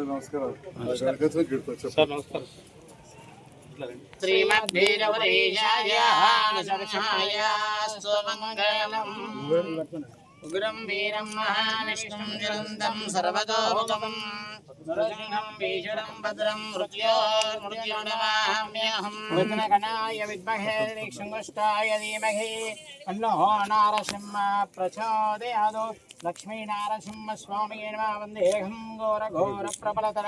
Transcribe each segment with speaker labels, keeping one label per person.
Speaker 1: నమస్కారం జరగచ్చు గిడతా చెప్పండి
Speaker 2: శ్రీమద్భీరవరేయాయాస్తమంగళం ఉగ్రం వీరం మహావిష్ణుం జ్వలంతం సర్వతోముఖం నరసింహం భీషణం భద్రం మృత్యోర్మృత్యుర్నమామ్యహం విఘ్నగణాయ విద్మహే శృంగుష్టాయ ధీమహి తన్నో నారసింహ ప్రచోదయాదో లక్ష్మీనారసింహ స్వామి నమ వందేహం ఘోర ఘోర ప్రబలతర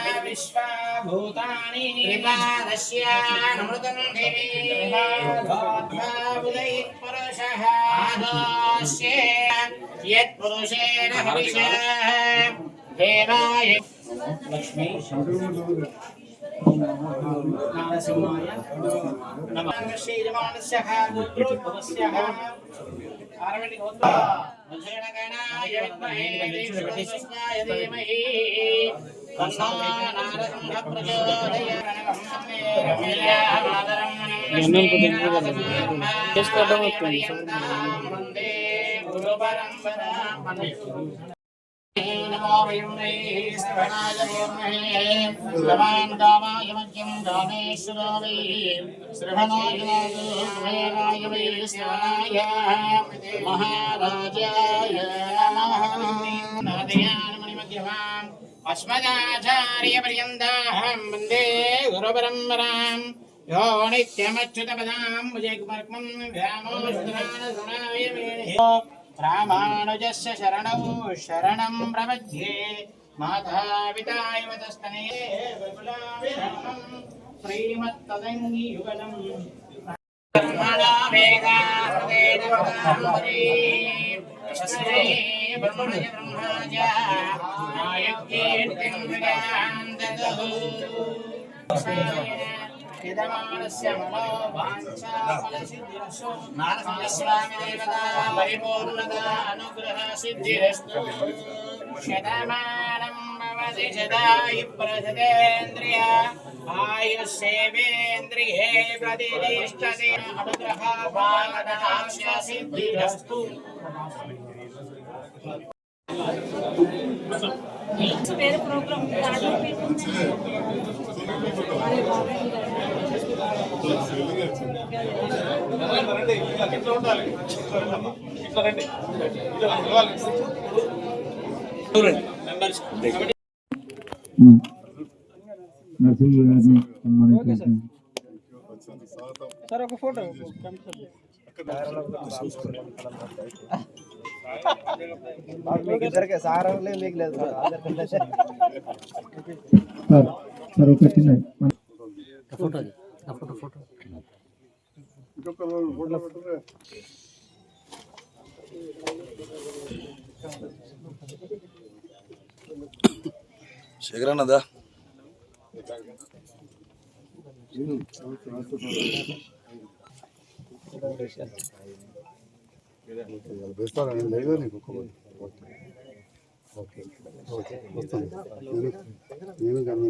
Speaker 2: विश्वभूतानि त्रिपादस्यामृतं देवी उदयित्पुरुषः आदोष्ये यत्पुरुषेण हविषः देवाय लक्ष्मी नारसिंहाय नमः श्रीरमाणस्यः गुरुपुरस्यः वज्रणगणाय विद्महे विष्णुकृष्णाय धीमहि तन्नो नारसिंह प्रचोदयात् नमो वयं श्रवणाय पूर्णहे श्रवान् कामाय मह्यं कामेश्वरो वै श्रवणाय नागोभयनाय वै श्रवणाय महाराजाय नमः नदयान्मणिमध्यमाम् अस्मदाचार्यपर्यन्ताहं वन्दे गुरुपरम्पराम् यो नित्यमच्युतपदां भुजगमर्कं व्यामोषणाय రామానుజస్య శరణౌ శరణం ప్రపద్యే మాతాపితాయవ తస్తనే శ్రీమత్తదంగియుగలం బ్రహ్మణ్య పరిపూర్ణత అనుగ్రహ సిద్ధిరస్తు శతమానం భవతి శతాయు ప్రసదేంద్రియ ఆయుసేవేంద్రియే ప్రతిష్టతి అనుగ్రహ భాగదాక్ష సిద్ధిరస్తు
Speaker 3: వేరే ప్రోగ్రామ్
Speaker 4: నరసింహ గారిని సన్మానించారు
Speaker 2: సార్ ఒక ఫోటో
Speaker 4: సార్ సార్ ఒక చిన్న
Speaker 1: ఫోటో ఫోటో పెట్టరే
Speaker 5: శేఖరన్నదా?
Speaker 1: ఓకే. ఓకే. వస్తాను. నేను నేను కానీ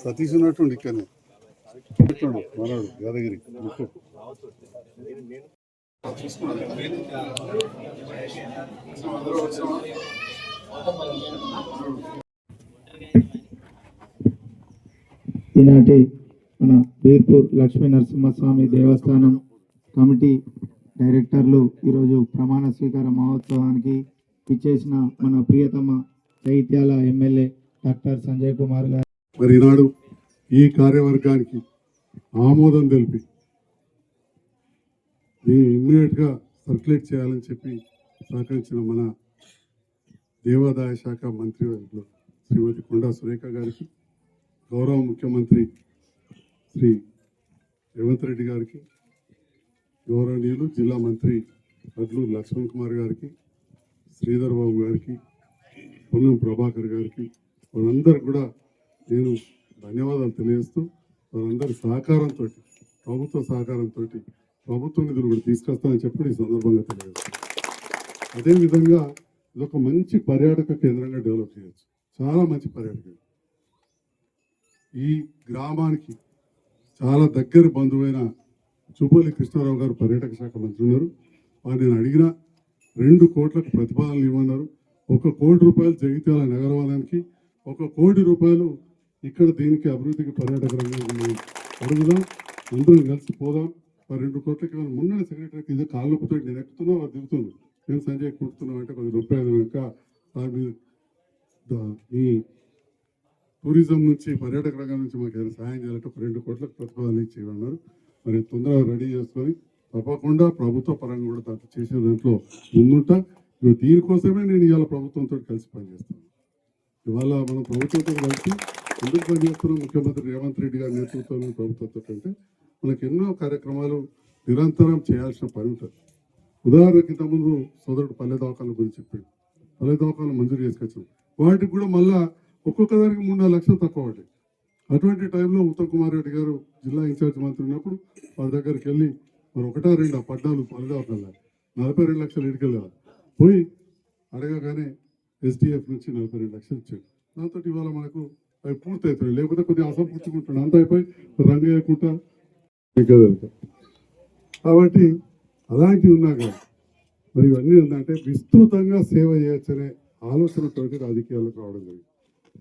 Speaker 1: సతీష్ ఉన్నట్టుండి ఇక్కడనే. మనోడు యాదగిరి
Speaker 4: ఈనాటి మన వీర్పూర్ లక్ష్మీ నరసింహస్వామి దేవస్థానం కమిటీ డైరెక్టర్లు ఈరోజు ప్రమాణ స్వీకార మహోత్సవానికి ఇచ్చేసిన మన ప్రియతమ చైత్యాల ఎమ్మెల్యే డాక్టర్ సంజయ్ కుమార్ గారు.
Speaker 1: మరి ఈనాడు ఈ కార్యవర్గానికి ఆమోదం తెలిపి దీన్ని ఇమ్మీడియట్గా సర్క్యులేట్ చేయాలని చెప్పి సహకరించిన మన దేవాదాయ శాఖ మంత్రి శ్రీమతి కొండా సురేఖ గారికి గౌరవ ముఖ్యమంత్రి శ్రీ రేవంత్ రెడ్డి గారికి గౌరవనీయులు జిల్లా మంత్రి అడ్లు లక్ష్మణ్ కుమార్ గారికి శ్రీధర్ బాబు గారికి పొన్నం ప్రభాకర్ గారికి వారందరికి కూడా నేను ధన్యవాదాలు తెలియజేస్తూ వారందరి సహకారంతో ప్రభుత్వ సహకారంతో ప్రభుత్వ నిధులు కూడా తీసుకొస్తానని చెప్పి ఈ సందర్భంగా తెలియజేస్తాను అదేవిధంగా ఇది ఒక మంచి పర్యాటక కేంద్రంగా డెవలప్ చేయొచ్చు. చాలా మంచి పర్యాటక ఈ గ్రామానికి చాలా దగ్గర బంధువైన చుబ్బోలి కృష్ణారావు గారు పర్యాటక శాఖ మంత్రి ఉన్నారు. వారు నేను అడిగిన రెండు కోట్లకు ప్రతిపాదనలు ఇవ్వన్నారు ఒక కోటి రూపాయలు జగిత్యాల నగరవాదానికి ఒక కోటి రూపాయలు ఇక్కడ దీనికి అభివృద్ధికి పర్యాటక రంగం అడుగుదాం. అందరం కలిసి పోదాం. ఆ రెండు కోట్లకి ఏమైనా మొన్న సెక్రటరీకి ఇదే కాళ్ళు నొప్పితో నేను ఎక్కుతున్నా వారు దిగుతుంది. నేను సంజయ్ కుడుతున్నాం అంటే కొద్ది రూపాయలు కనుక ఈ టూరిజం నుంచి పర్యాటక రంగం నుంచి మాకు ఏదైనా సహాయం చేయాలంటే ఒక రెండు కోట్లకు ప్రతిపాదన ఇచ్చేయమన్నారు మరి తొందరగా రెడీ చేసుకొని తప్పకుండా ప్రభుత్వ పరంగా కూడా దాంట్లో చేసే దాంట్లో ముందుంటా. దీనికోసమే నేను ఇవాళ ప్రభుత్వంతో కలిసి పనిచేస్తాను. ఇవాళ మనం ప్రభుత్వంతో కలిసి ఎందుకు పనిచేస్తున్నాం ముఖ్యమంత్రి రేవంత్ రెడ్డి గారి నేతృత్వంలో ప్రభుత్వంతో అంటే మనకి ఎన్నో కార్యక్రమాలు నిరంతరం చేయాల్సిన పని ఉంటుంది. ఉదాహరణకి ఇంతకుముందు సోదరుడు పల్లె దవాఖాన గురించి చెప్పాడు. పల్లె దవాఖాన మంజూరు చేసుకొచ్చాం. వాటికి కూడా మళ్ళా ఒక్కొక్క దానికి మూడు నాలుగు లక్షలు తక్కువ పడ్డాయి. అటువంటి టైంలో ఉత్తమ్ కుమార్ రెడ్డి గారు జిల్లా ఇన్ఛార్జ్ మంత్రి ఉన్నప్పుడు వాళ్ళ దగ్గరికి వెళ్ళి మరి ఒకటా రెండు ఆ పడ్డాలు పల్లె దవాఖాన నలభై రెండు లక్షలు ఇటుకెళ్ళాలి పోయి అడగగానే ఎస్డిఎఫ్ నుంచి నలభై రెండు లక్షలు ఇచ్చాడు. దాంతో ఇవాళ మనకు అవి పూర్తి లేకపోతే కొద్దిగా అసంపూర్చుకుంటాడు అంత అయిపోయి రంగు వేయకుండా కాబట్టి అలాంటివి ఉన్నాక మరి ఇవన్నీ ఏంటంటే విస్తృతంగా సేవ చేయొచ్చనే ఆలోచనతోటి రాజకీయాలకు రావడం జరిగింది.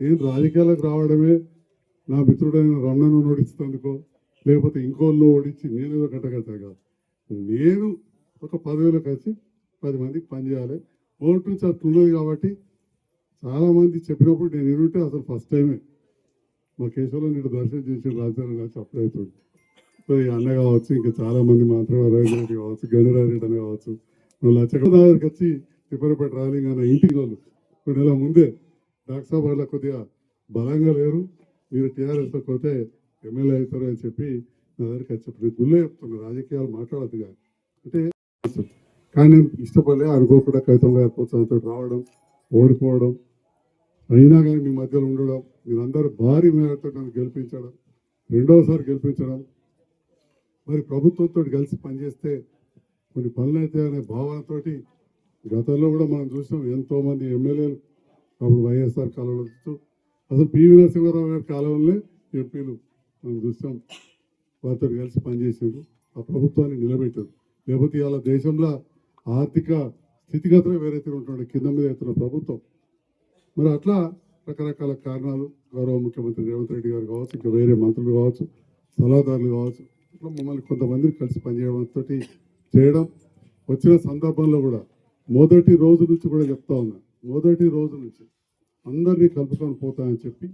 Speaker 1: నేను రాజకీయాలకు రావడమే నా మిత్రుడైన రన్నను ఓడిస్తుందుకో లేకపోతే ఇంకోళ్ళు ఓడించి నేను ఏదో కాదు. నేను ఒక పదవిలోకి కలిసి పది మందికి పనిచేయాలి ఓటు నుంచి అట్లా ఉన్నది కాబట్టి చాలామంది చెప్పినప్పుడు నేను ఏమిటో అసలు ఫస్ట్ టైమే మా కేశవలో నేను దర్శనం చేసి రాజధాని వచ్చి అప్పుడైతుంది సో ఈ అన్న కావచ్చు ఇంకా చాలామంది మాత్రమే రవీంద్ర రెడ్డి కావచ్చు గణరాజ్ రెడ్డి అని కావచ్చు వాళ్ళు లచ్చక దగ్గరికి వచ్చి తిప్పరపేట రాలింగ్ అన్న ఇంటికి వాళ్ళు కొన్ని నెలల ముందే డాక్టర్ సాబ్ వాళ్ళ కొద్దిగా బలంగా లేరు. మీరు టీఆర్ఎస్లో పోతే ఎమ్మెల్యే అవుతారు అని చెప్పి నా దగ్గరికి వచ్చి చెప్పి గుళ్ళే చెప్తున్నా రాజకీయాలు మాట్లాడద్దు కానీ అంటే కానీ నేను ఇష్టపడలే అనుకోకుండా కవితం గారి ప్రోత్సాహంతో రావడం ఓడిపోవడం అయినా కానీ మీ మధ్యలో ఉండడం మీరందరూ భారీ మేరతో నన్ను గెలిపించడం రెండవసారి గెలిపించడం మరి ప్రభుత్వంతో కలిసి పనిచేస్తే కొన్ని పనులు అయితే అనే భావనతోటి గతంలో కూడా మనం చూసాం ఎంతోమంది ఎమ్మెల్యేలు అప్పుడు వైఎస్ఆర్ కాలంలో చూస్తూ అసలు పివి నరసింహారావు గారి కాలంలోనే ఎంపీలు మనం చూస్తాం వారితో కలిసి పనిచేసారు ఆ ప్రభుత్వాన్ని నిలబెట్టారు. లేకపోతే ఇవాళ దేశంలో ఆర్థిక స్థితిగతులే వేరే తీరు ఉంటుండే కింద మీద ఎత్తున్న ప్రభుత్వం. మరి అట్లా రకరకాల కారణాలు గౌరవ ముఖ్యమంత్రి రేవంత్ రెడ్డి గారు కావచ్చు ఇంకా వేరే మంత్రులు కావచ్చు సలహాదారులు కావచ్చు ఇట్లా మమ్మల్ని కొంతమంది కలిసి పనిచేయడంతో చేయడం వచ్చిన సందర్భంలో కూడా మొదటి రోజు నుంచి కూడా చెప్తా ఉన్నా మొదటి రోజు నుంచి అందరినీ కలుపుకొని పోతామని చెప్పి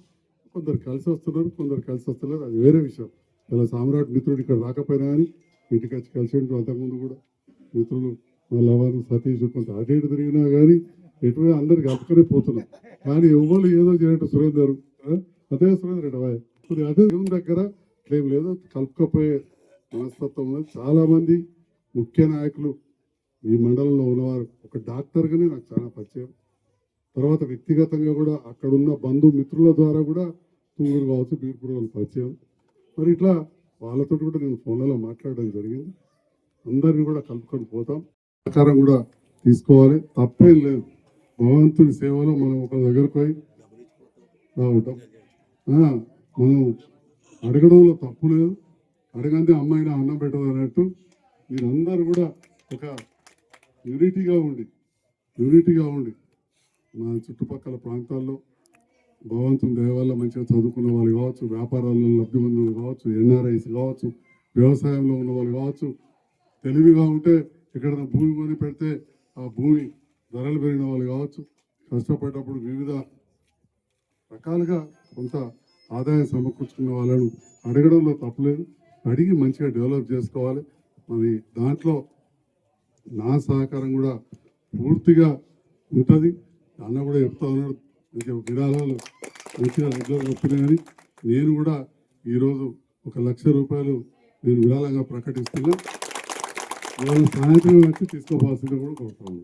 Speaker 1: కొందరు కలిసి వస్తున్నారు కొందరు కలిసి వస్తున్నారు అది వేరే విషయం. ఇలా సామ్రాట్ మిత్రుడు ఇక్కడ రాకపోయినా కానీ ఇంటికి వచ్చి కలిసి ఉంటూ అంతకుముందు కూడా మిత్రులు వాళ్ళ ఎవరు సతీష్ కొంత అటు ఇటు తిరిగినా కానీ ఎటు అందరికి కలుపుకొని పోతున్నాం. కానీ ఎవ్వరు ఏదో చేయటం సురేందర్ అదే సురేందర్ రెడ్డి అబ్బాయి అదే దగ్గర ఏం లేదో కలుపుకపోయే మనస్తత్వం ఉన్నది. ముఖ్య నాయకులు ఈ మండలంలో ఉన్నవారు ఒక డాక్టర్గానే నాకు చాలా పరిచయం. తర్వాత వ్యక్తిగతంగా కూడా అక్కడ ఉన్న బంధు మిత్రుల ద్వారా కూడా తుంగూరు కావచ్చు బీర్పూర్ వాళ్ళు పరిచయం. మరి ఇట్లా వాళ్ళతో కూడా నేను ఫోన్లలో మాట్లాడడం జరిగింది. అందరిని కూడా కలుపుకొని పోతాం. సహకారం కూడా తీసుకోవాలి. తప్పేం లేదు. భగవంతుని సేవలో మనం ఒక దగ్గరకు పోయి రావటం. మనం అడగడంలో తప్పు లేదు. అడగందే అమ్మాయిని అన్నం పెట్టదు అన్నట్టు మీరందరూ కూడా ఒక యూనిటీగా ఉండి యూనిటీగా ఉండి మా చుట్టుపక్కల ప్రాంతాల్లో భగవంతుని దయ మంచిగా చదువుకున్న వాళ్ళు కావచ్చు వ్యాపారాల్లో లబ్ధి పొందిన వాళ్ళు కావచ్చు ఎన్ఆర్ఐస్ కావచ్చు వ్యవసాయంలో ఉన్న వాళ్ళు కావచ్చు తెలివిగా ఉంటే ఎక్కడైనా భూమి కొని పెడితే ఆ భూమి ధరలు పెరిగిన వాళ్ళు కావచ్చు. కష్టపడేటప్పుడు వివిధ రకాలుగా కొంత ఆదాయం సమకూర్చుకున్న వాళ్ళను అడగడంలో తప్పలేదు. అడిగి మంచిగా డెవలప్ చేసుకోవాలి. మరి దాంట్లో నా సహకారం కూడా పూర్తిగా ఉంటుంది. అన్న కూడా చెప్తా ఉన్నాడు ఇంకా విరాళాలు మంచిగా రెగ్యులర్గా వస్తున్నాయని నేను కూడా ఈరోజు ఒక లక్ష రూపాయలు నేను విరాళంగా ప్రకటిస్తున్నా. ఇవాళ సాయంత్రం వచ్చి తీసుకోవాల్సింది కూడా కోరుతాము